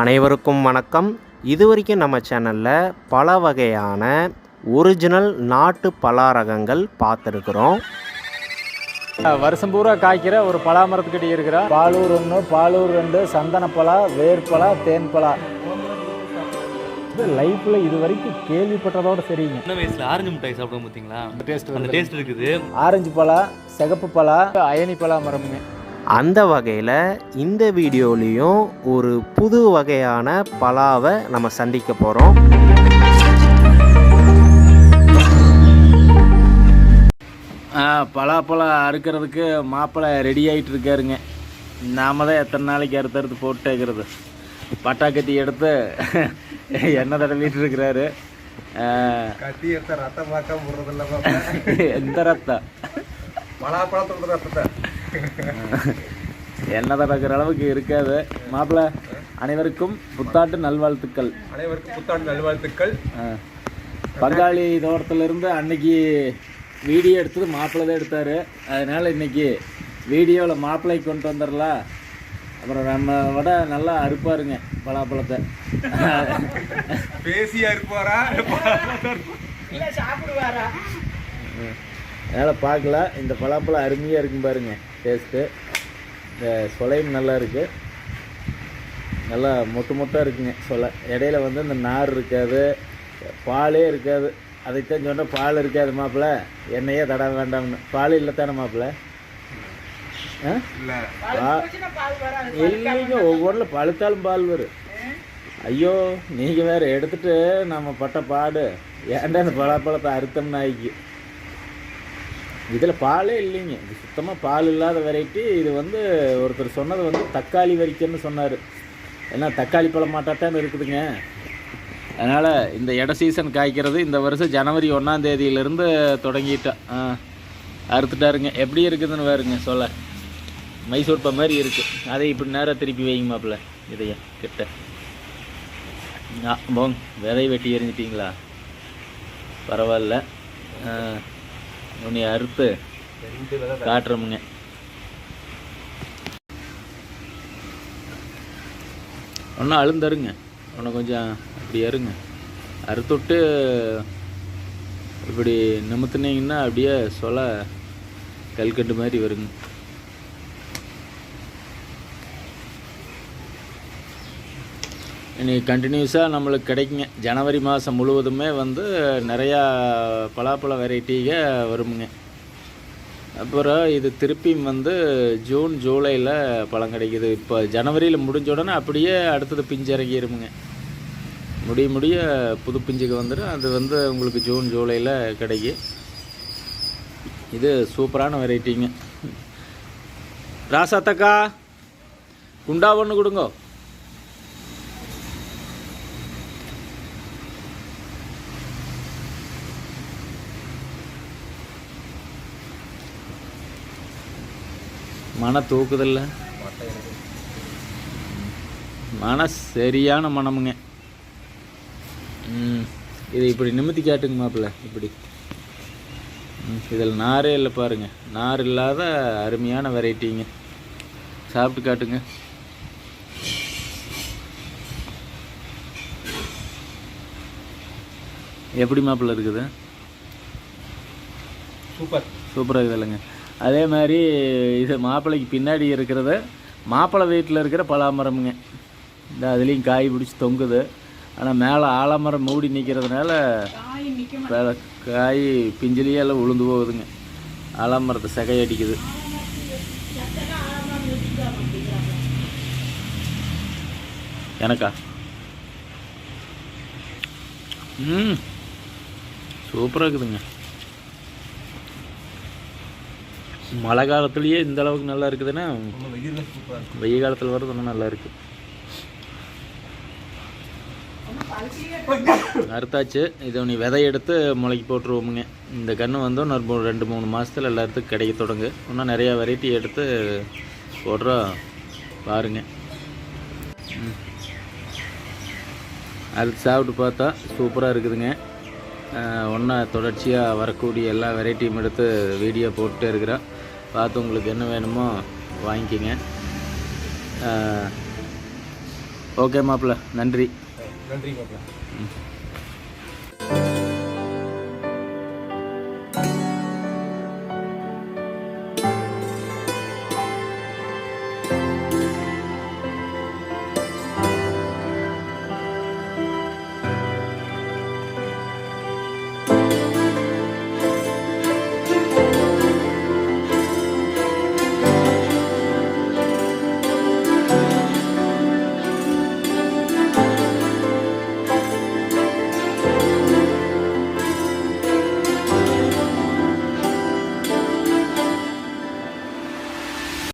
அனைவருக்கும் வணக்கம். இது வரைக்கும் நம்ம சேனலில் பல வகையான ஒரிஜினல் நாட்டு பலா ரகங்கள் பார்த்துருக்குறோம். வருஷம் பூரா காய்க்கிற ஒரு பலா மரத்துக்கிட்ட இருக்கிற பாலூர் ஒன்று பாலூர் ரெண்டு சந்தனப்பலா வேர்பலா தேன்பலா. இது லைஃப்பில் இது வரைக்கும் கேள்விப்பட்டதோட சரிங்க. சின்ன வயசுல ஆரஞ்சு மிட்டாய் சாப்பிடுவோம் பார்த்தீங்களா அந்த டேஸ்ட் அந்த டேஸ்ட் இருக்குது. ஆரஞ்சு பலா சிகப்பு பலா அயனி பலா மரமுங்க. அந்த வகையில் இந்த வீடியோலேயும் ஒரு புது வகையான பலாவை நம்ம சந்திக்க போகிறோம் பலாப்பழம் அறுக்கிறதுக்கு மாப்பிள்ளை ரெடி ஆகிட்டு இருக்காருங்க. நாம தான் எத்தனை நாளைக்கு அறுத்து அறுத்து போட்டுக்கிறது? பட்டாக்கத்தி எடுத்து எண்ணெய் தடவிட்டு இருக்கிறாரு. கத்தி எடுத்த ரத்தம் பார்க்க எந்த ரத்தம்? பலாப்பழத்தோட ரத்தத்தை. எண்ணெய் தடக்கிற அளவுக்கு இருக்காது. மாப்பிள்ளை அனைவருக்கும் புத்தாண்டு நல்வாழ்த்துக்கள். அனைவருக்கும் புத்தாண்டு நல்வாழ்த்துக்கள். பங்காளி தோட்டத்திலிருந்து அன்னைக்கு வீடியோ எடுத்தது மாப்பிள்ளை தான் எடுத்தார். அதனால் இன்னைக்கு வீடியோவில் மாப்பிள்ளை கொண்டு வந்துடலாம் அப்புறம் நம்ம விட நல்லா அறுப்பாருங்க பலாப்பழத்தை. பேசியா இருப்பாரா? அதனால் பார்க்கல. இந்த பலாப்பழம் அருமையாக இருக்கும் பாருங்க டேஸ்ட்டு இந்த சொலையும் நல்லா இருக்குது நல்லா மொட்டு மொட்டாக இருக்குங்க சொலை. இடையில வந்து இந்த நார் இருக்காது பாலே இருக்காது. அதைத்தான் சொன்னால் பால் இருக்காது மாப்பிள்ள. எண்ணெயே தட வேண்டாம்னு. பால் இல்லை தானே மாப்பிள்ள? ஆ? இல்ல. பா- இல்லைங்க ஒவ்வொன்றில் பழுத்தாலும் பால் வரும். ஐயோ நீங்கள் வேறு எடுத்துட்டு நம்ம பட்ட பாடு. ஏன்டா இந்த பலாப்பழத்தை அறுத்தம் நாய்க்கு இதில் பாலே இல்லைங்க. இது சுத்தமாக பால் இல்லாத வெரைட்டி. இது வந்து ஒருத்தர் சொன்னது வந்து தக்காளி வரிக்கன்னு சொன்னார். ஏன்னா தக்காளி பழம் மாட்டாட்டான்னு இருக்குதுங்க. அதனால் இந்த இட சீசன் காய்க்கிறது இந்த வருஷம் ஜனவரி ஒன்றாம் தேதியிலேருந்து தொடங்கிட்டேன் ஆ அறுத்துட்டாருங்க. எப்படி இருக்குதுன்னு பாருங்க சொல்ல. மைசூர் பா மாதிரி இருக்குது அதை இப்படி நேராக திருப்பி வைங்க மாப்பிள்ள. இதைய கிட்ட. ஆ போங்க. விதை வெட்டி எறிஞ்சிட்டிங்களா? பரவாயில்ல. உன்னை அறுத்து காட்டுறோமுங்க. ஒன்றும் அழுந்தருங்க. ஒன்று கொஞ்சம் அப்படி அருங்க அறுத்துட்டு இப்படி நிமித்துனீங்கன்னா அப்படியே சொல்ல கல்கண்டு மாதிரி வருங்க. இன்றைக்கி கண்டினியூஸாக நம்மளுக்கு கிடைக்குங்க. ஜனவரி மாதம் முழுவதுமே வந்து நிறையா பலாப்பழ வெரைட்டிக வருமுங்க. அப்புறம் இது திருப்பியும் வந்து ஜூன் ஜூலையில் பழம் கிடைக்குது. இப்போ ஜனவரியில் முடிஞ்ச உடனே அப்படியே அடுத்தது பிஞ்சு இறங்கிருமுங்க முடிய முடிய புது பிஞ்சுக்கு வந்துடும் அது வந்து உங்களுக்கு ஜூன் ஜூலையில் கிடைக்கும் இது சூப்பரான வெரைட்டிங்க ராசாத்தக்கா குண்டா ஒன்று கொடுங்கோ. மன தூக்குதில்ல. மன சரியான மனமுங்க. ம் இதை இப்படி நிமித்தி காட்டுங்க மாப்பிள்ள இப்படி. ம், இதில் நாரே இல்லை பாருங்க. நார் இல்லாத அருமையான வெரைட்டிங்க. சாப்பிட்டு காட்டுங்க. எப்படி மாப்பிள்ள இருக்குது? சூப்பர். சூப்பராக இருக்குது இல்லைங்க அதே மாதிரி இது மாப்பிள்ளைக்கு பின்னாடி இருக்கிறது மாப்பிள்ளை வீட்டில் இருக்கிற பலாமரமுங்க. இந்த அதுலேயும் காய் பிடிச்சி தொங்குது. ஆனால் மேலே ஆலமரம் மூடி நிற்கிறதுனால காய் பிஞ்சிலேயே எல்லாம் உளுந்து போகுதுங்க. ஆலமரத்தை சகை அடிக்குது. எனக்கா? ம். சூப்பராக இருக்குதுங்க. மழை காலத்துலேயே இந்த அளவுக்கு நல்லா இருக்குதுன்னா வெயில் காலத்தில் வரது இன்னும் நல்லா இருக்கு. அறுத்தாச்சு. இதை நீ விதை எடுத்து முளைக்கு போட்டுருவோமுங்க. இந்த கன்று வந்து மூணு- ரெண்டு மூணு மாதத்தில் எல்லாத்துக்கும் கிடைக்க தொடங்கு. இன்னும் நிறையா வெரைட்டி எடுத்து போடுறோம் பாருங்க. அறுத்து சாப்பிட்டு பார்த்தா சூப்பராக இருக்குதுங்க. ஒன்றா தொடர்ச்சியாக வரக்கூடிய எல்லா வெரைட்டியும் எடுத்து வீடியோ போட்டுட்டே இருக்கிறேன் பார்த்து உங்களுக்கு என்ன வேணுமோ வாங்கிக்கோங்க. ஓகே மாப்பிள்ள நன்றி. நன்றி மாப்பிள்ள.